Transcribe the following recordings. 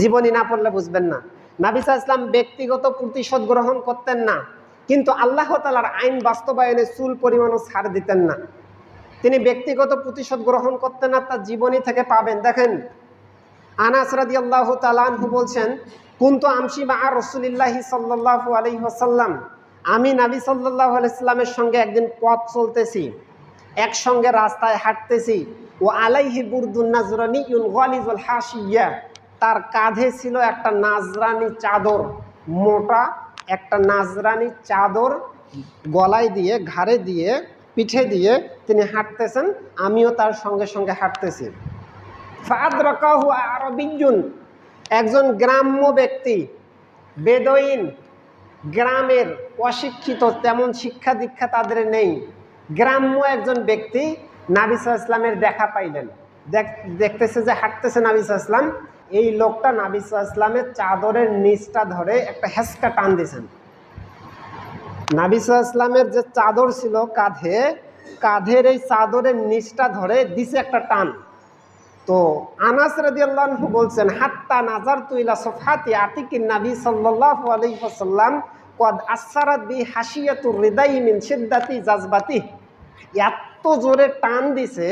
জীবনী না পড়লে বুঝবেন না। নাবিসা ইসলাম ব্যক্তিগত প্রতিশোধ গ্রহণ করতেন না। কিন্তু আল্লাহ তালার আইন বাস্তবায়নে চুল পরিমাণও ছাড় দিতেন না। তিনি ব্যক্তিগত প্রতিশোধ গ্রহণ করতেন না তার জীবনী থেকে পাবেন। দেখেন, আনাস রাদি আল্লাহ তালাহু বলছেন, কুন্তু আমসি আর রসুলিল্লাহি সাল্লাহু আলহি আসাল্লাম আমি নাবি সাল্লাহ আলাইস্লামের সঙ্গে একদিন পথ চলতেছি, একসঙ্গে রাস্তায় হাঁটতেছি। ও আলাইহি বুরদুন নাজরানি ইউন ওয়ালিজুল হাসিয়া তার কাঁধে ছিল একটা নাজরানি চাদর, মোটা একটা নাজরানি চাদর গলায় দিয়ে, ঘাড়ে দিয়ে, পিঠে দিয়ে তিনি হাঁটতেছেন, আমিও তার সঙ্গে সঙ্গে হাঁটতেছি। ফাদরাকাহু আরবিয়ুন একজন গ্রাম্য ব্যক্তি, বেদইন, গ্রামের অশিক্ষিত, তেমন শিক্ষা দীক্ষা তাদের নেই। গ্রাম্য একজন ব্যক্তি নাবিসা ইসলামের দেখা পাইলেন। দেখতেছে যে হাঁটতেছে নাবিস ইসলাম এই লোকটা নাবিসা ইসলামের চাদরের নিচটা ধরে একটা হেসকা টান দিয়েছেন। নাবিসা ইসলামের যে চাদর ছিল কাঁধে, কাঁধের এই চাদরের নিচটা ধরে দিছে একটা টান। তো আনাস রাদিয়াল্লাহু বলছেন, হাত্তা নাজার তুইলা সফাতি আতিকিন নাবি সাল্লাল্লাহু আলাইহি কদ আসারাত বি হাসিয়াতুর হৃদয় মিন শিদ্দাতি জাজবাতি এত জোরে টান দিছে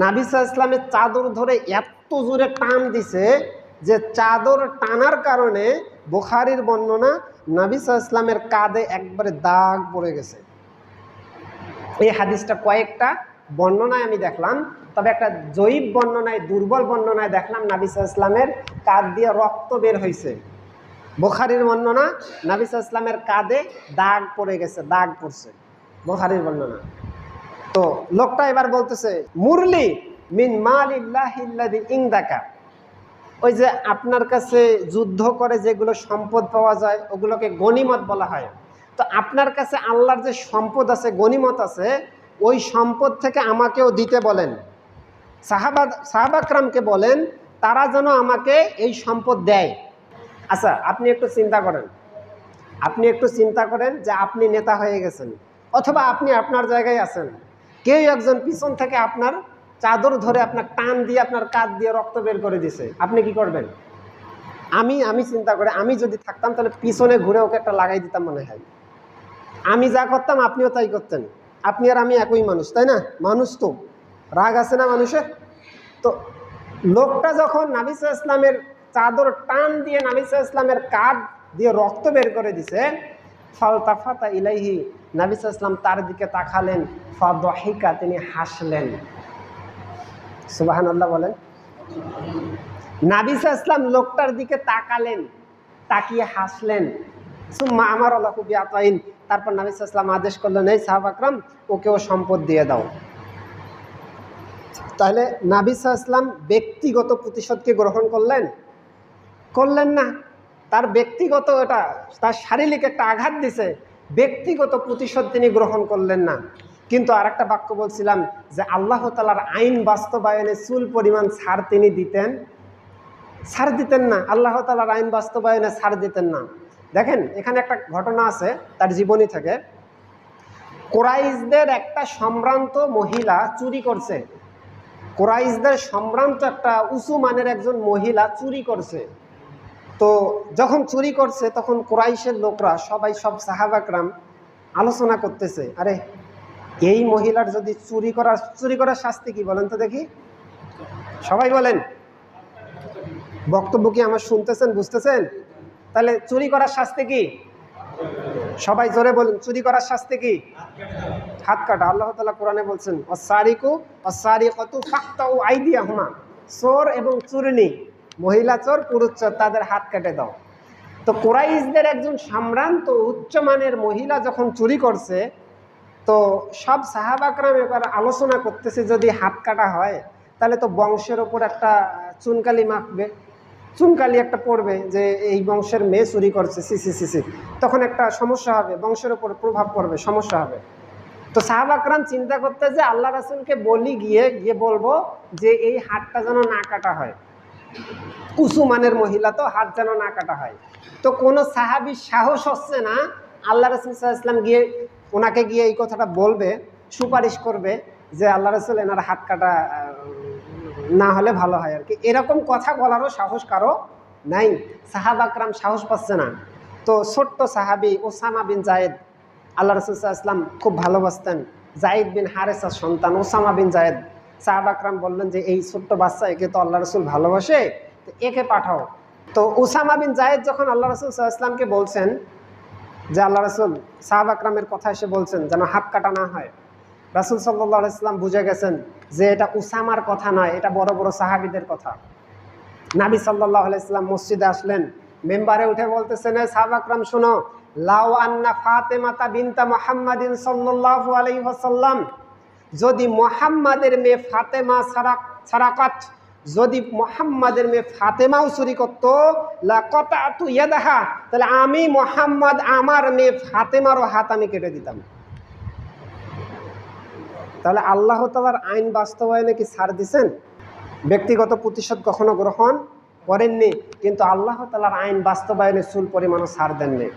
নাবিসা ইসলামের চাদর ধরে এত জোরে টান দিছে যে চাদর টানার কারণে বুখারির বর্ণনা নাবিসা ইসলামের কাঁধে একবারে দাগ পড়ে গেছে। এই হাদিসটা কয়েকটা বর্ণনায় আমি দেখলাম, তবে একটা জৈব বর্ণনায়, দুর্বল বর্ণনায় দেখলাম নাবিসা ইসলামের কাঁধ দিয়ে রক্ত বের হয়েছে বোখারির বর্ণনা নাবিসা ইসলামের কাঁধে দাগ পড়ে গেছে, দাগ পড়ছে। বোখারির বর্ণনা। তো লোকটা এবার বলতেছে, মুরলি মিন মাল ইল্লাহিল্লাদি ইংদাকা ওই যে আপনার কাছে যুদ্ধ করে যেগুলো সম্পদ পাওয়া যায়, ওগুলোকে গনিমত বলা হয়। তো আপনার কাছে আল্লাহর যে সম্পদ আছে গনিমত আছে, ওই সম্পদ থেকে আমাকেও দিতে বলেন। সাহাবা সাহাবাকরামকে বলেন, তারা যেন আমাকে এই সম্পদ দেয়। আচ্ছা আপনি একটু চিন্তা করেন। আপনি একটু চিন্তা করেন যে আপনি নেতা হয়ে গেছেন, অথবা আপনি আপনার জায়গায় আছেন। কেউ একজন পিছন থেকে আপনার চাদর ধরে আপনার টান দিয়ে আপনার কাঁধ দিয়ে রক্ত বের করে দিছে। আপনি কি করবেন? আমি আমি চিন্তা করে আমি যদি থাকতাম তাহলে পিছনে ঘুরে ওকে একটা লাগাই দিতাম মনে হয়। আমি যা করতাম আপনিও তাই করতেন। আপনি আর আমি একই মানুষ, তাই না? মানুষ তো। রাগ আছে না মানুষের তো লোকটা যখন নাবিসা ইসলামের চাদর টান দিয়ে নাবিসা ইসলামের কাঁধ দিয়ে রক্ত বের করে দিছে, ফালতাফাতা ইলাইহি নাবিসা ইসলাম তার দিকে তাকালেন, ফাদহিকা, তিনি হাসলেন। সুবাহান আল্লাহ বলেন নাবিসা ইসলাম লোকটার দিকে তাকালেন, তাকিয়ে হাসলেন। সুম্মা আমার আল্লাহ খুবই আতাইন তারপর নাবিসা ইসলাম আদেশ করলেন, এই সাহাব আকরাম, ওকেও সম্পদ দিয়ে দাও। তাহলে নাবিসা ইসলাম ব্যক্তিগত প্রতিশোধকে গ্রহণ করলেন? করলেন না। তার ব্যক্তিগত এটা, তার শারীরিক একটা আঘাত দিছে। ব্যক্তিগত প্রতিশোধ তিনি গ্রহণ করলেন না। কিন্তু আরেকটা বাক্য বলছিলাম যে আল্লাহ তালার আইন বাস্তবায়নে চুল পরিমাণ ছাড় তিনি দিতেন। ছাড় দিতেন না, আল্লাহ তালার আইন বাস্তবায়নে ছাড় দিতেন না। দেখেন, এখানে একটা ঘটনা আছে, তার জীবনী থেকে। কোরাইশদের একটা সম্ভ্রান্ত মহিলা চুরি করছে। কোরাইশদের সম্ভ্রান্ত একটা উঁচু মানের একজন মহিলা চুরি করছে। তো যখন চুরি করছে, তখন কোরাইশের লোকরা, সবাই সব সাহাবাকরাম আলোচনা করতেছে, আরে, এই মহিলার যদি চুরি করার চুরি করার শাস্তি কি বলেন তো দেখি। সবাই বলেন, বক্তব্য কি আমার শুনতেছেন, বুঝতেছেন? তাহলে চুরি করার শাস্তি কি? সবাই জোরে বলুন, চুরি করার শাস্তি কি? হাত কাটা, আল্লাহ তালা কোরআনে বলছেন অসারিকু অসারি কত ফাক্তা ও আইডিয়া হুমা চোর এবং চুরনি মহিলা চোর, পুরুষ চোর, তাদের হাত কেটে দাও। তো কোরাইশদের একজন সম্ভ্রান্ত, উচ্চমানের মহিলা যখন চুরি করছে, তো সব সাহাবাকরাম এবার আলোচনা করতেছে, যদি হাত কাটা হয়, তাহলে তো বংশের ওপর একটা চুনকালি মাখবে। চুনকালি একটা পড়বে যে এই বংশের মেয়ে চুরি করছে সিসি সিসি তখন একটা সমস্যা হবে, বংশের ওপর প্রভাব পড়বে, সমস্যা হবে। তো সাহাবাকরাম চিন্তা করতে যে আল্লাহ রাসুলকে বলি গিয়ে গিয়ে বলব যে এই হাতটা যেন না কাটা হয়। উঁচু মানের মহিলা তো হাত যেন না কাটা হয়। তো কোনো সাহাবির সাহস হচ্ছে না, আল্লাহ রসুল ইসলাম গিয়ে ওনাকে গিয়ে এই কথাটা বলবে, সুপারিশ করবে যে আল্লাহ রসুল এনার হাত কাটা না হলে ভালো হয় আর কি। এরকম কথা বলারও সাহস কারও নাই। সাহাবাকরাম সাহস পাচ্ছে না। তো ছোট্ট সাহাবি ওসামা বিন জায়েদ, আল্লাহ রসুল্লাহ ইসলাম খুব ভালোবাসতেন। জায়েদ বিন হারেসার সন্তান ওসামা বিন জায়েদ। সাহাবাকরাম বললেন যে, এই ছোট্ট বাচ্চা, একে তো আল্লাহ রসুল ভালোবাসে, তো একে পাঠাও। তো ওসামা বিন জায়েদ যখন আল্লাহ রসুল ইসলামকে বলছেন, যে আল্লাহ রসুল, সাহাব আকরামের কথা এসে বলছেন, যেন হাত কাটা না হয়। রাসুল সাল্লাহ ইসলাম বুঝে গেছেন যে, এটা উসামার কথা নয়, এটা বড় বড় সাহাবিদের কথা। নাবি সাল্লাহ ইসলাম মসজিদে আসলেন, মেম্বারে উঠে বলতেছেন, "এ সাহাব আকরাম, শোনো, লাউ আন্না ফাতেমাতা বিনতা মোহাম্মদিন সাল্লাল্লাহু আলাইহি ওয়াসাল্লাম যদি মোহাম্মদের মেয়ে ফাতেমা সারা সারাকাত, যদি মোহাম্মদের মেয়ে ফাতেমাও চুরি করতো ইয়াদাহা, তাহলে আমি মোহাম্মদ, আমার মেয়ে ফাতেমারও হাত আমি কেটে দিতাম। তাহলে আল্লাহ তালার আইন বাস্তবায়নে কি ছাড় দিছেন? ব্যক্তিগত প্রতিশোধ কখনো গ্রহণ করেননি, কিন্তু আল্লাহ তালার আইন বাস্তবায়নে চুল পরিমাণও ছাড় দেননি।